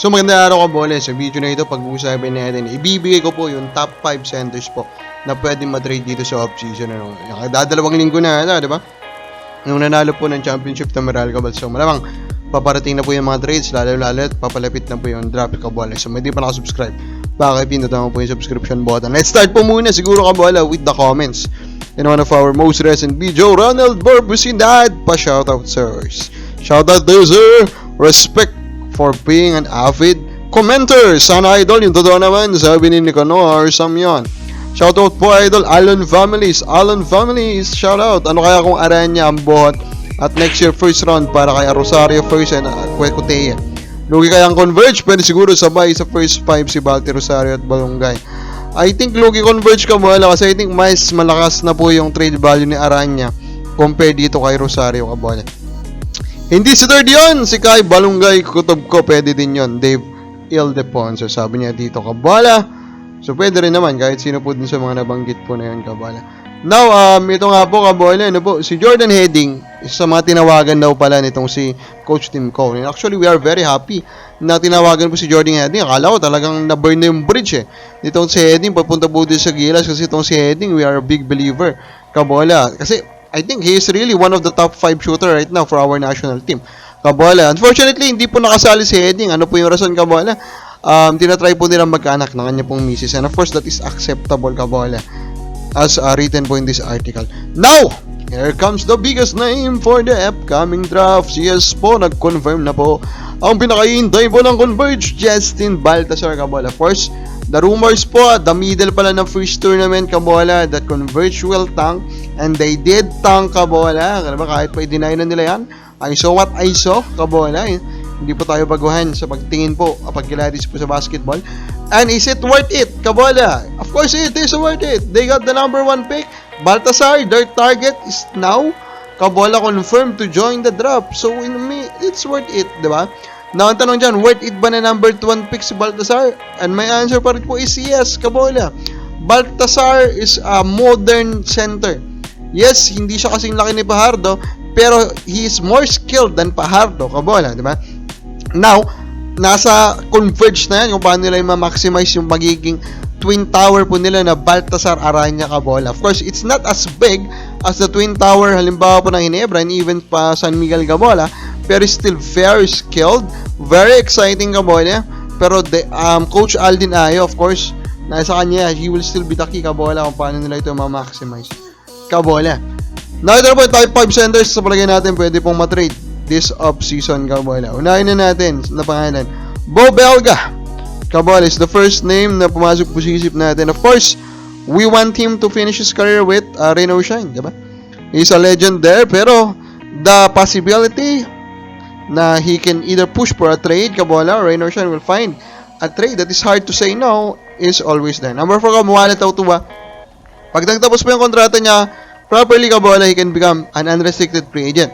So maganda araw ka bole. Sa video na ito, pag-uusapan natin, ibibigay ko po yung top 5 centers po na pwede matrade dito sa off-season. Ano. Dadalawang linggo na ata, di ba? Nung nanalo po ng championship ng Meral Cabal. So malamang paparating na po yung mga trades, lalo-lalo at papalapit na po yung draft kabole. So hindi pa nakasubscribe, baka pindutan mo po yung subscription button. Let's start po muna siguro kabole with the comments. In one of our most recent video, Ronald Barbusinad, pa-shoutout sirs. Shoutout to you, sir. Respect for being an avid commenter. Sana idol, yung totoo naman, sabi ni Nicanor Samyon. Shoutout po idol, Alon Families. Alon Families, shoutout. Ano kaya kung Aranya ang buhat at next year first round para kay Rosario first and uh, Cuecotea. Lugi kaya ang converge, pwede siguro sabay sa first five si Balti Rosario at Balongay. I think lugi converge ka mo kasi I think mas malakas na po yung trade value ni Aranya compared dito kay Rosario Cabola. Hindi si third yun, si Kai Balungay kutob ko, pwede din yon Dave Ildefonso, sabi niya dito, Kabala. So, pwede rin naman, kahit sino po dun sa mga nabanggit po na yun, Kabala. Now, um, ito nga po, Kabala, ano po, si Jordan Heading, isa sa mga tinawagan daw pala nitong si Coach Tim. And actually, we are very happy na tinawagan po si Jordan Heading. Akala ko talagang na-burn na yung bridge eh. Itong si Heading, papunta po din sa Gilas kasi itong si Heading, we are a big believer, Kabala. Kasi, I think he is really one of the top 5 shooter right now for our national team. Kabola. Unfortunately, hindi po nakasali si Heading. Ano po yung rason, Kabola? Um, tinatry po nilang magkaanak ng kanya pong misis. And of course, that is acceptable, Kabola. As uh, written po in this article. Now, here comes the biggest name for the upcoming drafts. Yes po, nag-confirm na po ang pinakahintay po ng Converge, Justin Baltasar, Kabola. Of course, the rumors po, the middle pala ng first tournament, Kabola, that Converge will tank. And they did tank, Kabola. Kaya ba, kahit pa i-deny na nila yan, I saw what I saw, Kabola. eh. Hindi po tayo baguhan sa pagtingin po, pagkilatis po sa basketball. And is it worth it, Kabola? Of course it is worth it. They got the number one pick. Baltasar, their target is now Kabola confirmed to join the draft. So, in me, it's worth it, di ba? Now, ang tanong dyan, worth it ba na number 1 pick si Baltasar? And my answer pa rin po is yes, Kabola. Baltasar is a modern center. Yes, hindi siya kasing laki ni Pajardo, pero he is more skilled than Pajardo, Kabola, di ba? Now, nasa converge na yan kung paano nila ma-maximize yung magiging twin tower po nila na Baltasar Aranya Cabola. Of course, it's not as big as the twin tower halimbawa po ng Hinebra and even pa San Miguel Cabola, pero still very skilled, very exciting Cabola. Pero the, um, Coach Aldin Ayo, of course, nasa kanya, he will still be the key Cabola kung paano nila ito ma-maximize. Cabola. Nakita na po yung type 5 centers sa palagay natin pwede pong matrade this off-season Cabola. Unahin na natin na pangalan. Bo Belga. Cabal is the first name na pumasok po sa isip natin. Of course, we want him to finish his career with uh, Reno Shine, di ba? He's a legend there, pero the possibility na he can either push for a trade, Cabola, or Reno Shine will find a trade that is hard to say no is always there. Number 4, Kamuhala Tautuwa. Pag nagtapos po yung kontrata niya, properly, Cabola, he can become an unrestricted free agent.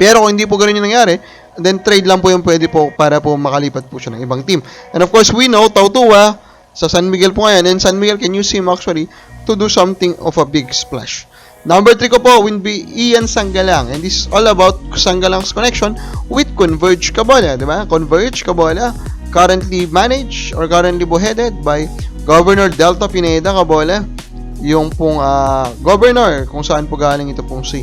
Pero kung hindi po ganun yung nangyari, then trade lang po yung pwede po para po makalipat po siya ng ibang team. And of course, we know, Tautua, sa San Miguel po ngayon, and San Miguel can use him actually to do something of a big splash. Number 3 ko po will be Ian Sanggalang. And this is all about Sanggalang's connection with Converge Cabola, di ba? Converge Cabola, currently managed or currently headed by Governor Delta Pineda Cabola, yung pong ah, governor kung saan po galing ito pong si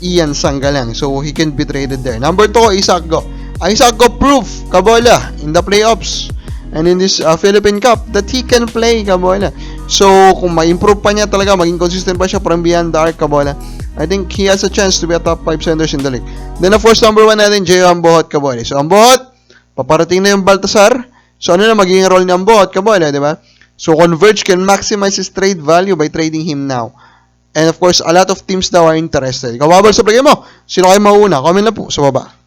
Ian Sanggalang. So, he can be traded there. Number 2, Isaac Go. Isaac Go proof, Kabola, in the playoffs and in this uh, Philippine Cup that he can play, Kabola. So, kung ma-improve pa niya talaga, maging consistent pa siya from beyond the arc, Kabola, I think he has a chance to be a top 5 centers in the league. Then, of course, number 1 natin, Jeo Ambohot, Kabola. So, Ambohot, paparating na yung Baltasar. So, ano na magiging role ni Ambohot, Kabola, di ba? So, Converge can maximize his trade value by trading him now. And of course, a lot of teams daw are interested. Ikaw, Babal, sa plagay mo. Sino kayo mauna? Comment lang po sa baba.